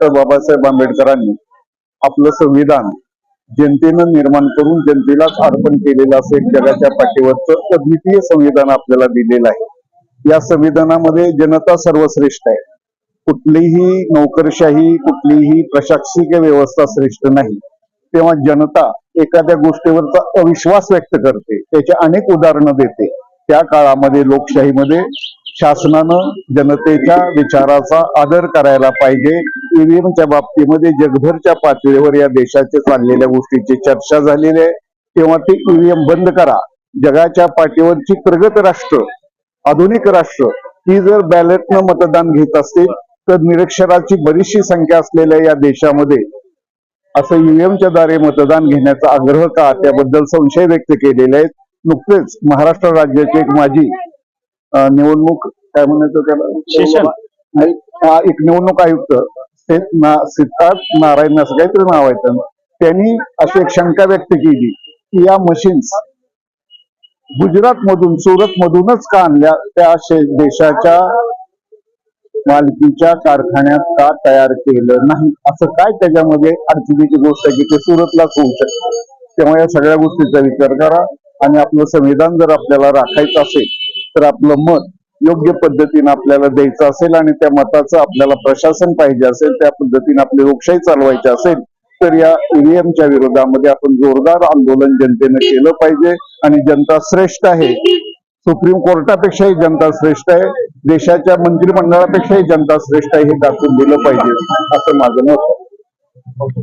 Doctor Babasaheb आंबेडकरांनी आपलं संविधान जनतेनं निर्माण करून जनतेलाच अर्पण केलेलं असं एक जगाच्या पाठीवरचं अद्वितीय संविधान आपल्याला दिलेलं आहे. या संविधानामध्ये जनता सर्वश्रेष्ठ आहे. कुठलीही नोकरशाही कुठलीही प्रशासकीय व्यवस्था श्रेष्ठ नाही. तेव्हा जनता एखाद्या गोष्टीवरचा अविश्वास व्यक्त करते त्याचे अनेक उदाहरणं देते. त्या काळामध्ये लोकशाहीमध्ये शासनानं जनतेच्या विचाराचा आदर करायला पाहिजे. ईव्हीएमच्या बाबतीमध्ये जगभरच्या पातळीवर या देशाच्या चाललेल्या गोष्टीची चर्चा झालेली आहे. तेव्हा ते ईव्हीएम बंद करा. जगाच्या पाठीवरची प्रगत राष्ट्र आधुनिक राष्ट्र ही जर बॅलेटनं मतदान घेत असतील तर निरक्षराची बरीचशी संख्या असलेल्या या देशामध्ये असं ईव्हीएमच्या द्वारे मतदान घेण्याचा आग्रह का? त्याबद्दल संशय व्यक्त केलेले आहेत. नुकतेच महाराष्ट्र राज्याचे एक माजी निवडणूक काय म्हणायचं. त्याला? एक निवडणूक आयुक्त सिद्धार्थ नारायण असं काहीतरी नाव आहे त्यांनी अशी एक शंका व्यक्त केली की या मशीन्स गुजरात मधून सुरत मधूनच का आणल्या? त्या देशाच्या मालकीच्या कारखान्यात का तयार केलं नाही? असं काय त्याच्यामध्ये अडचणीची गोष्ट आहे की ते सुरतलाच होऊ शकतं? तेव्हा या सगळ्या गोष्टीचा विचार करा आणि आपलं संविधान जर आपल्याला राखायचं असेल तर आपलं मत योग्य पद्धतीने आपल्याला द्यायचं असेल आणि त्या मताचं आपल्याला प्रशासन पाहिजे असेल त्या पद्धतीने आपली लोकशाही चालवायची असेल तर या ईव्हीएमच्या विरोधामध्ये आपण जोरदार आंदोलन जनतेनं केलं पाहिजे आणि जनता श्रेष्ठ आहे. सुप्रीम कोर्टापेक्षाही जनता श्रेष्ठ आहे. देशाच्या मंत्रिमंडळापेक्षाही जनता श्रेष्ठ आहे हे दाखवून दिलं पाहिजे असं माझं मत आहे.